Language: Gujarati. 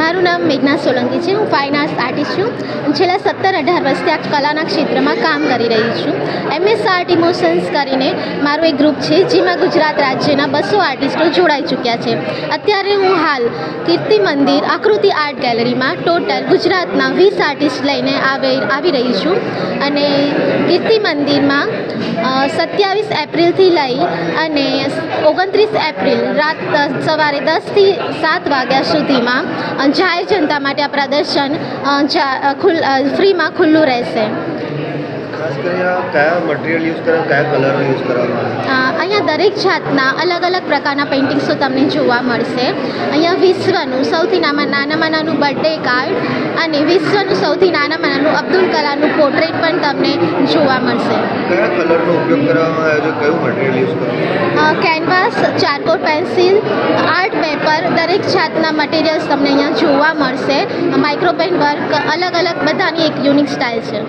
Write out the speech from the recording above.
મારું નામ મેઘના સોલંકી છે. હું ફાઇન આર્ટ્સ આર્ટિસ્ટ છું. છેલ્લા સત્તર અઢાર વર્ષથી આ કલાના ક્ષેત્રમાં કામ કરી રહી છું. એમએસ આર્ટ ઇમોશન્સ કરીને મારું એક ગ્રુપ છે, જેમાં ગુજરાત રાજ્યના બસો આર્ટિસ્ટો જોડાઈ ચૂક્યા છે. અત્યારે હું હાલ કીર્તિ મંદિર આકૃતિ આર્ટ ગેલેરીમાં ટોટલ ગુજરાતના વીસ આર્ટિસ્ટ લઈને આવે, આવી રહી છું. અને કીર્તિ મંદિરમાં સત્યાવીસ એપ્રિલથી લઈ અને ઓગણત્રીસ એપ્રિલ રાત સવારે દસથી સાત વાગ્યા સુધીમાં જાહેર જનતા માટે આ પ્રદર્શન ફ્રીમાં ખુલ્લું રહેશે. ખાસ કરીને કયા મટીરિયલ યુઝ કરે કયા કલરો યુઝ કરવામાં આવે? અહીંયા દરેક જાતના અલગ અલગ પ્રકારના પેઇન્ટિંગ્સો તમને જોવા મળશે. અહીંયા વિશ્વનું સૌથી નામાં નાનામાં નાનું બર્થડે કાર્ડ અને વિશ્વનું સૌથી નાનામાં નાનું અબ્દુલ કલામનું પોર્ટ્રેટ પણ તમને જોવા મળશે. કયા કલરનો ઉપયોગ કરવામાં આવ્યો છે? કયું મટીરિયલ યુઝ કરવામાં canvas charcoal pencil art paper દરેક જાતના મટીરિયલ્સ તમને અહીંયા જોવા મળશે. માઇક્રોપેન વર્ક અલગ અલગ બધાની એક યુનિક સ્ટાઇલ છે.